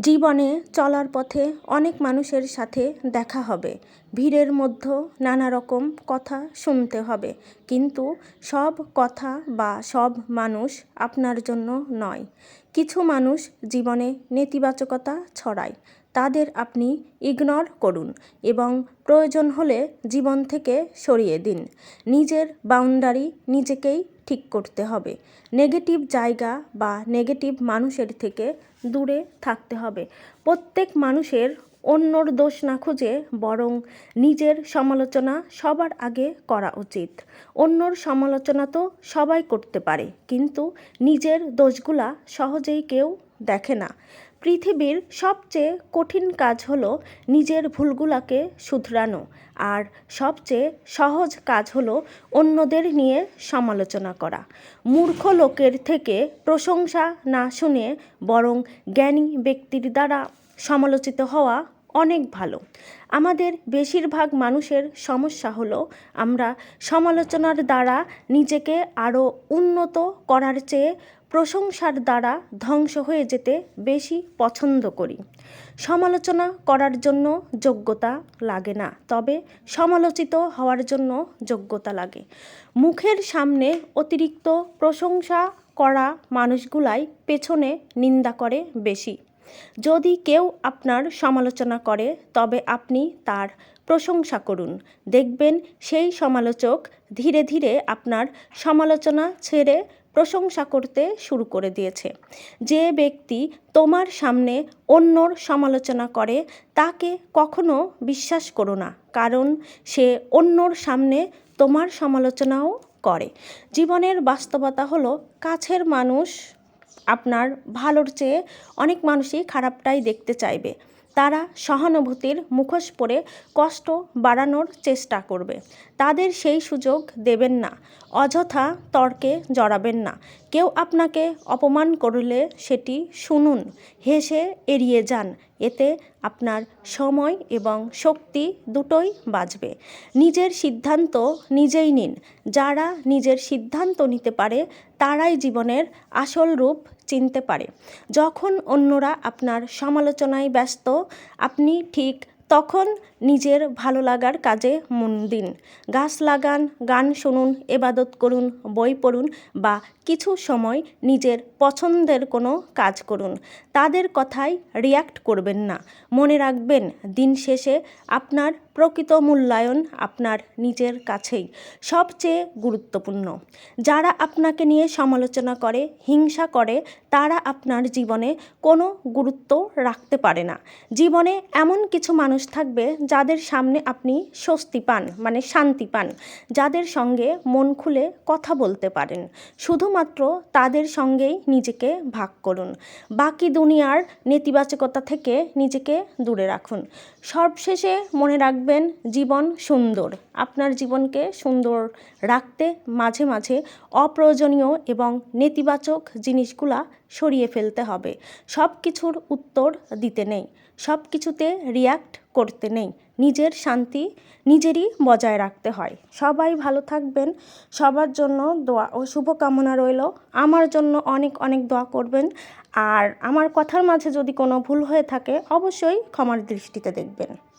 জীবনে চলার পথে অনেক মানুষের সাথে দেখা হবে। ভিড়ের মধ্যে নানা রকম কথা শুনতে হবে। কিন্তু সব কথা বা সব মানুষ আপনার জন্য নয়। কিছু মানুষ জীবনে নেতিবাচকতা ছড়ায়। তাদের আপনি ইগনোর করুন এবং প্রয়োজন হলে জীবন থেকে সরিয়ে দিন। নিজের বাউন্ডারি নিজেকেই ঠিক করতে হবে। নেগেটিভ জায়গা বা নেগেটিভ মানুষের থেকে দূরে থাকতে হবে। প্রত্যেক মানুষের অন্যর দোষ না খুঁজে বরং নিজের সমালোচনা সবার আগে করা উচিত। অন্যর সমালোচনা তো সবাই করতে পারে, কিন্তু নিজের দোষগুলা সহজেই কেউ দেখে না। পৃথিবীর সবচেয়ে কঠিন কাজ হলো নিজের ভুলগুলাকে শুধরানো, আর সবচেয়ে সহজ কাজ হলো অন্যদের নিয়ে সমালোচনা করা। মূর্খ লোকের থেকে প্রশংসা না শুনে বরং জ্ঞানী ব্যক্তির দ্বারা সমালোচিত হওয়া অনেক ভালো। আমাদের বেশিরভাগ মানুষের সমস্যা হলো আমরা সমালোচনার দ্বারা নিজেকে আরও উন্নত করার চেয়ে প্রশংসার দ্বারা ধ্বংস হয়ে যেতে বেশি পছন্দ করি। সমালোচনা করার জন্য যোগ্যতা লাগে না, তবে সমালোচিত হওয়ার জন্য যোগ্যতা লাগে। মুখের সামনে অতিরিক্ত প্রশংসা করা মানুষগুলাই পেছনে নিন্দা করে বেশি। যদি কেউ আপনার সমালোচনা করে, তবে আপনি তার প্রশংসা করুন। দেখবেন সেই সমালোচক ধীরে ধীরে আপনার সমালোচনা ছেড়ে প্রশংসা করতে শুরু করে দিয়েছে। যে ব্যক্তি তোমার সামনে অন্যর সমালোচনা করে, তাকে কখনো বিশ্বাস করো না, কারণ সে অন্যর সামনে তোমার সমালোচনাও করে। জীবনের বাস্তবতা হলো, কাছের মানুষ আপনার ভালোর চেয়ে অনেক মানুষই খারাপটাই দেখতে চাইবে। তারা সহানুভূতির মুখোশ পরে কষ্ট বাড়ানোর চেষ্টা করবে। তাদের সেই সুযোগ দেবেন না, অযথা তর্কে জড়াবেন না। কেউ আপনাকে অপমান করলে সেটি শুনুন, হেসে এড়িয়ে যান এতে আপনার সময় এবং শক্তি দুটোই বাঁচবে। নিজের সিদ্ধান্ত নিজেই নিন। যারা নিজের সিদ্ধান্ত নিতে পারে, তারাই জীবনের আসল রূপ চিনতে পারে। যখন অন্যরা আপনার সমালোচনায় ব্যস্ত, আপনি ঠিক তখন নিজের ভালো লাগার কাজে মন দিন। গাছ লাগান, গান শুনুন, এবাদত করুন, বই পড়ুন বা কিছু সময় নিজের পছন্দের কোনো কাজ করুন। তাদের কথায় রিয়্যাক্ট করবেন না। মনে রাখবেন, দিন শেষে আপনার প্রকৃত মূল্যায়ন আপনার নিজের কাছেই সবচেয়ে গুরুত্বপূর্ণ। যারা আপনাকে নিয়ে সমালোচনা করে, হিংসা করে, তারা আপনার জীবনে কোনো গুরুত্ব রাখতে পারে না। জীবনে এমন কিছু মানুষ থাকবে যাদের সামনে আপনি স্বস্তি পান মানে শান্তি পান, যাদের সঙ্গে মন খুলে কথা বলতে পারেন। শুধুমাত্র তাদের সঙ্গেই নিজেকে ভাগ করুন। বাকি দুনিয়ার নেতিবাচকতা থেকে নিজেকে দূরে রাখুন। সবশেষে মনে রাখবেন জীবন সুন্দর। আপনার জীবনকে সুন্দর রাখতে মাঝে মাঝে অপ্রয়োজনীয় এবং নেতিবাচক জিনিসগুলা সরিয়ে ফেলতে হবে। সব কিছুর উত্তর দিতে নেই। সব কিছুতে রিয়্যাক্ট করতে নেই। নিজের শান্তি নিজেরই বজায় রাখতে হয়। সবাই ভালো থাকবেন। সবার জন্য দোয়া ও শুভকামনা রইল। আমার জন্য অনেক অনেক দোয়া করবেন। আর আমার কথার মাঝে যদি কোনো ভুল হয়ে থাকে, অবশ্যই ক্ষমার দৃষ্টিতে দেখবেন।